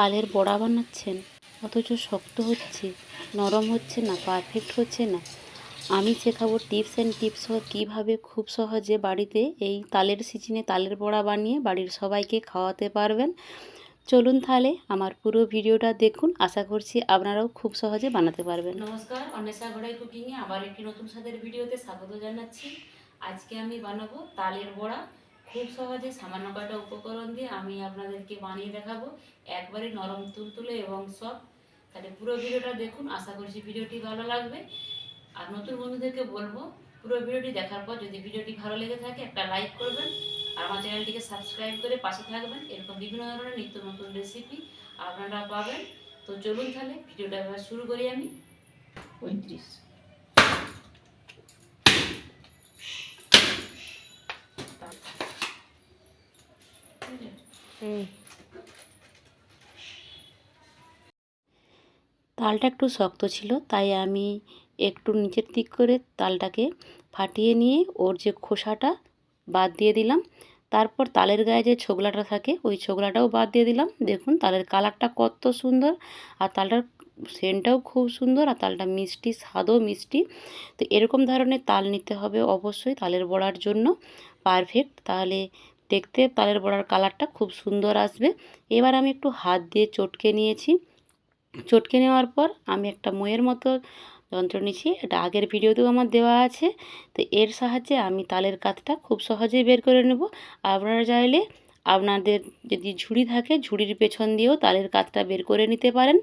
তালের বড়া বানাচ্ছেন, অথচ শক্ত হচ্ছে, নরম হচ্ছে না পারফেক্ট হচ্ছে না। আমি শেখাবো টিপস অ্যান্ড টিপস কীভাবে খুব সহজে বাড়িতে এই তালের সিজনে তালের বড়া বানিয়ে বাড়ির সবাইকে খাওয়াতে পারবেন। চলুন তাহলে আমার পুরো ভিডিওটা দেখুন। আশা করছি আপনারাও খুব সহজে বানাতে পারবেন। নমস্কার, অন্বেষা ঘোড়াই কুকিংয়ে আবার একটি নতুন স্বাদের ভিডিওতে স্বাগত জানাচ্ছি। আজকে আমি বানাবো তালের বড়া। খুব সহজে সামান্য কয়টা উপকরণ দিয়ে আমি আপনাদেরকে বানিয়ে দেখাবো। একবারে নরম তুলতুলে এবং সব তাহলে পুরো ভিডিওটা দেখুন, আশা করছি ভিডিওটি ভালো লাগবে। আর নতুন বন্ধুদেরকে বলব, পুরো ভিডিওটি দেখার পর যদি ভিডিওটি ভালো লেগে থাকে, একটা লাইক করবেন। আর আমার চ্যানেলটিকে সাবস্ক্রাইব করে পাশে থাকবেন। এরকম বিভিন্ন ধরনের নিত্য নতুন রেসিপি আপনারা পাবেন। তো চলুন তাহলে ভিডিওটা শুরু করি আমি। পঁয়ত্রিশ। তালটা একটু শক্ত ছিল, তাই আমি একটু নিচের দিক করে তালটাকে ফাটিয়ে নিয়ে ওর যে খোসাটা বাদ দিয়ে দিলাম, তারপর তালের গায়ে যে ছোকলাটা থাকে, ওই ছোকলাটাও বাদ দিয়ে দিলাম। দেখুন, তালের কালারটা কত সুন্দর আর তালটার সেন্টটাও খুব সুন্দর আর তালটা মিষ্টি, স্বাদও মিষ্টি। তো এরকম ধরনের তাল নিতে হবে অবশ্যই তালের বড়ার জন্য। পারফেক্ট। তাহলে দেখতে তালের বড়ার কালারটা খুব সুন্দর আসবে। এবার আমি একটু হাত দিয়ে চটকে নিয়েছি। চটকে নেওয়ার পর আমি একটা ময়ের মতো যন্ত্র নিয়েছি। এটা আগের ভিডিওতেও আমার দেওয়া আছে। তো এর সাহায্যে আমি তালের কাতটা খুব সহজেই বের করে নেব। আপনারা চাইলে আপনাদের যদি ঝুড়ি থাকে, ঝুড়ির পেছন দিয়েও তালের কাতটা বের করে নিতে পারেন।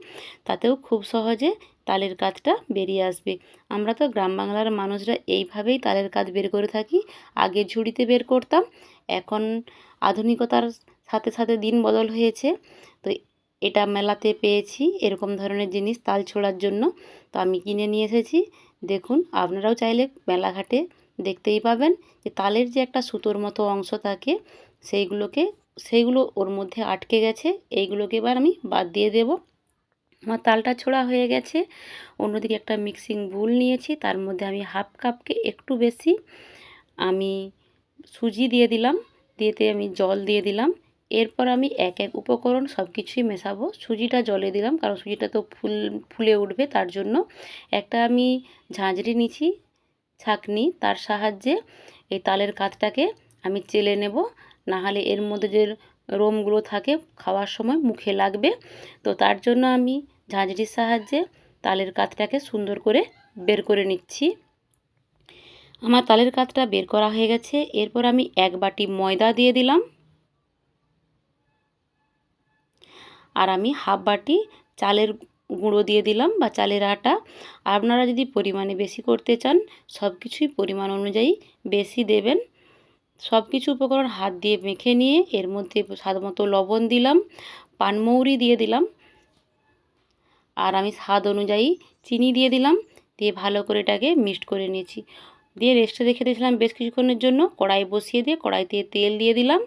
তাতেও খুব সহজে তালের কাজটা বেরিয়ে আসবে। আমরা তো গ্রাম বাংলার মানুষরা এইভাবেই তালের কাজ বের করে থাকি। আগে ঝুড়িতে বের করতাম, এখন আধুনিকতার সাথে সাথে দিন বদল হয়েছে। তো এটা মেলাতে পেয়েছি, এরকম ধরনের জিনিস তাল ছোড়ার জন্য। তো আমি কিনে নিয়ে এসেছি। দেখুন, আপনারাও চাইলে মেলাঘাটে দেখতেই পাবেন যে তালের যে একটা সুতোর মতো অংশ থাকে, সেইগুলোকে, সেইগুলো ওর মধ্যে আটকে গেছে। এইগুলোকে এবার আমি বাদ দিয়ে দেব। আমার তালটা ছোড়া হয়ে গেছে। অন্যদিকে একটা মিক্সিং বুল নিয়েছি, তার মধ্যে আমি হাফ কাপকে একটু বেশি আমি সুজি দিয়ে দিলাম, দিয়েতে আমি জল দিয়ে দিলাম। এরপর আমি এক এক উপকরণ সব কিছুই মেশাবো। সুজিটা জলে দিলাম, কারণ সুজিটা তো ফুল, ফুলে উঠবে, তার জন্য একটা আমি ঝাঁঝরি নিছি, ছাঁকনি, তার সাহায্যে এই তালের কাতটাকে আমি চেলে নেব। নাহলে এর মধ্যে যে রোমগুলো থাকে, খাওয়ার সময় মুখে লাগবে। তো তার জন্য আমি ঝাঁঝরির সাহায্যে তালের কাতটাকে সুন্দর করে বের করে নিচ্ছি। আমার তালের কাতটা বের করা হয়ে গেছে। এরপর আমি এক বাটি ময়দা দিয়ে দিলাম। আর আমি হাফ বাটি চালের গুঁড়ো দিয়ে দিলাম বা চালের আটা। আপনারা যদি পরিমাণে বেশি করতে চান সব কিছুই পরিমাণ অনুযায়ী বেশি দেবেন। সব কিছু উপকরণ হাত দিয়ে মেখে নিয়ে এর মধ্যে স্বাদ মতো লবণ দিলাম পানমৌরি দিয়ে দিলাম। আর আমি স্বাদ অনুযায়ী চিনি দিয়ে দিলাম, দিয়ে ভালো করে এটাকে মিক্সড করে নিয়েছি। দিয়ে রেস্টে রেখে দিয়েছিলাম বেশ কিছুক্ষণের জন্য, কড়াই বসিয়ে দিয়ে কড়াইতে তেল দিয়ে দিলাম।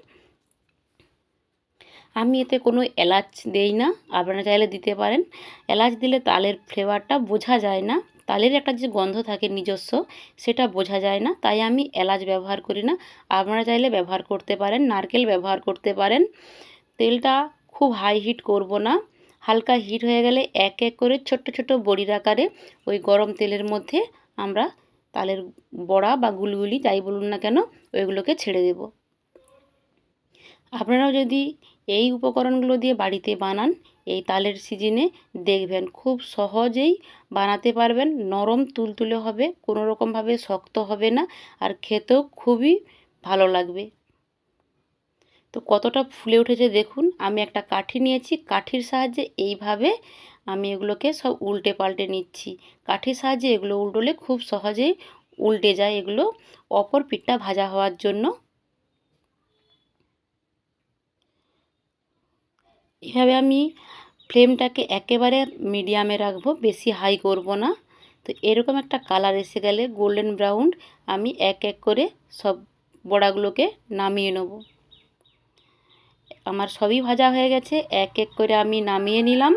আমি এতে কোনো এলাচ দেই না, আপনারা চাইলে দিতে পারেন। এলাচ দিলে তালের ফ্লেভারটা বোঝা যায় না তালের একটা যে গন্ধ থাকে নিজস্ব, সেটা বোঝা যায় না। তাই আমি এলাচ ব্যবহার করি না। আপনারা চাইলে ব্যবহার করতে পারেন, নারকেল ব্যবহার করতে পারেন। তেলটা খুব হাই হিট করব না। হালকা হিট হয়ে গেলে এক এক করে ছোট্ট ছোট বড়ির আকারে ওই গরম তেলের মধ্যে আমরা তালের বড়া বা গুলগুলি যাই বলুন না কেন, ওইগুলোকে ছেড়ে দেব। আপনারাও যদি এই উপকরণগুলো দিয়ে বাড়িতে বানান এই তালের সিজনে দেখবেন খুব সহজেই বানাতে পারবেন। নরম তুলতুলে হবে, কোনো রকমভাবে শক্ত হবে না আর খেতেও খুবই ভালো লাগবে। তো কতটা ফুলে উঠেছে দেখুন, আমি একটা কাঠি নিয়েছি, কাঠির সাহায্যে এইভাবে আমি এগুলোকে সব উল্টে পাল্টে নিচ্ছি। কাঠির সাহায্যে এগুলো উল্টোলে খুব সহজেই উল্টে যায় এগুলো অপর পিঠটা ভাজা হওয়ার জন্য। এভাবে আমি ফ্লেমটাকে একেবারে মিডিয়ামে রাখব, বেশি হাই করব না। তো এরকম একটা কালার এসে গেলে গোল্ডেন ব্রাউন আমি এক এক করে সব বড়াগুলোকে নামিয়ে নেব। আমার সবই ভাজা হয়ে গেছে, এক এক করে আমি নামিয়ে নিলাম।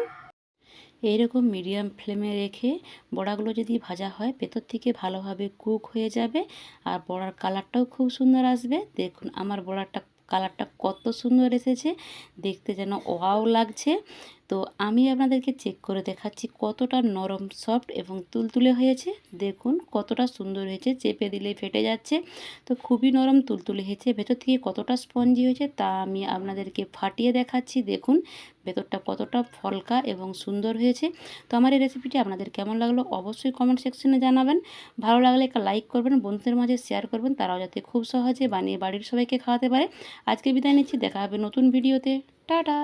এইরকম মিডিয়াম ফ্লেমে রেখে বড়াগুলো যদি ভাজা হয়, ভেতর থেকে ভালোভাবে কুক হয়ে যাবে আর বড়ার কালারটাও খুব সুন্দর আসবে। দেখুন, আমার বড়াটা কালারটা কত সুন্দর এসেছে, দেখতে যেন ওয়াও লাগছে। তো আমি আপনাদেরকে চেক করে দেখাচ্ছি কতটা নরম সফট এবং তুলতুলে হয়েছে। দেখুন কতটা সুন্দর হয়েছে, চেপে দিলে ফেটে যাচ্ছে। তো খুবই নরম, তুলতুলে হয়েছে। ভেতর থেকে কতটা স্পঞ্জি হয়েছে তা আমি আপনাদেরকে ফাটিয়ে দেখাচ্ছি। দেখুন ভেতরটা কতটা ফলকা এবং সুন্দর হয়েছে। তো আমার এই রেসিপিটি আপনাদের কেমন লাগল অবশ্যই কমেন্ট সেকশনে জানাবেন। ভালো লাগলে একটা লাইক করবেন, বন্ধুদের মাঝে শেয়ার করবেন, তারাও যাতে খুব সহজে বানিয়ে বাড়ির সবাইকে খাওয়াতে পারে। আজকে বিদায় নিচ্ছি, দেখা হবে নতুন ভিডিওতে টাটা!